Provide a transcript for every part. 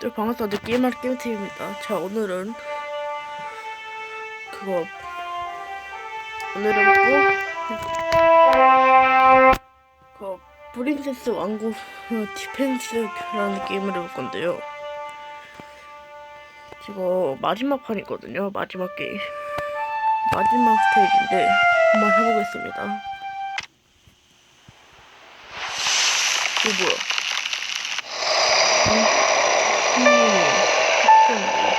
또 방학사들 게임할 게임팀입니다. 자 오늘은 그거 오늘은 뭐 그 프린세스 왕국 디펜스라는 게임을 해볼 건데요. 이거 마지막 판이거든요. 마지막 게임 마지막 스테이지인데 한번 해보겠습니다. 이거 뭐야? 음,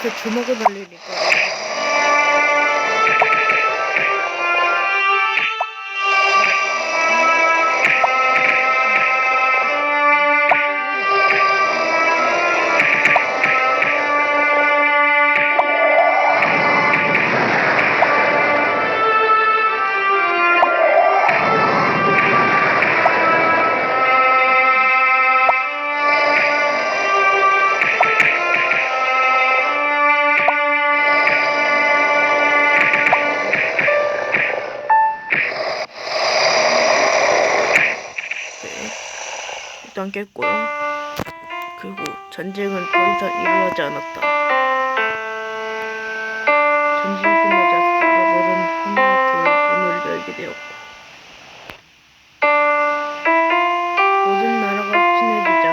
이렇게 주먹을 날리니까 일단 깼고요. 그리고 전쟁은 더 이상 일어나지 않았다. 끝나지 않았다. 너는 하나의 문을 열게 되었고. 모든 나라가 친해지자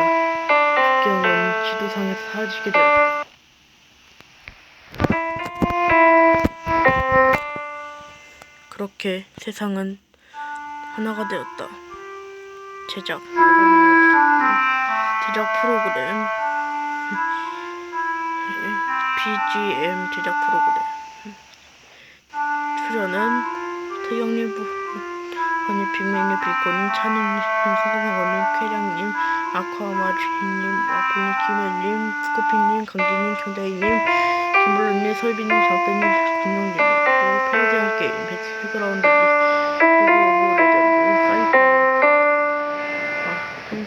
국경은 지도상에서 사라지게 되었다. 그렇게 세상은 하나가 되었다. 제작 제작 프로그램. BGM 제작 프로그램. 출연은 태경님 번님 빅맨님 비코님 찬우님 성공사원님 쾌량님 아쿠아마리님 와플님 김현님 스코피님 강진님 경다이님 김블루님 설비님 장대님 김용님 그리고 페르지안 게임 배틀그라운드 그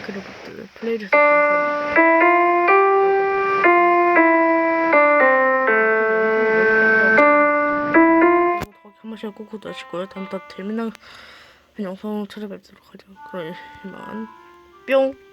아, 팬크래프트 플레이해주셔서 감사합니다. 한 번씩 꼭 구독하시고요. 다음 달 재미난 영상 찾아뵙도록 하죠. 그럼 이만 뿅!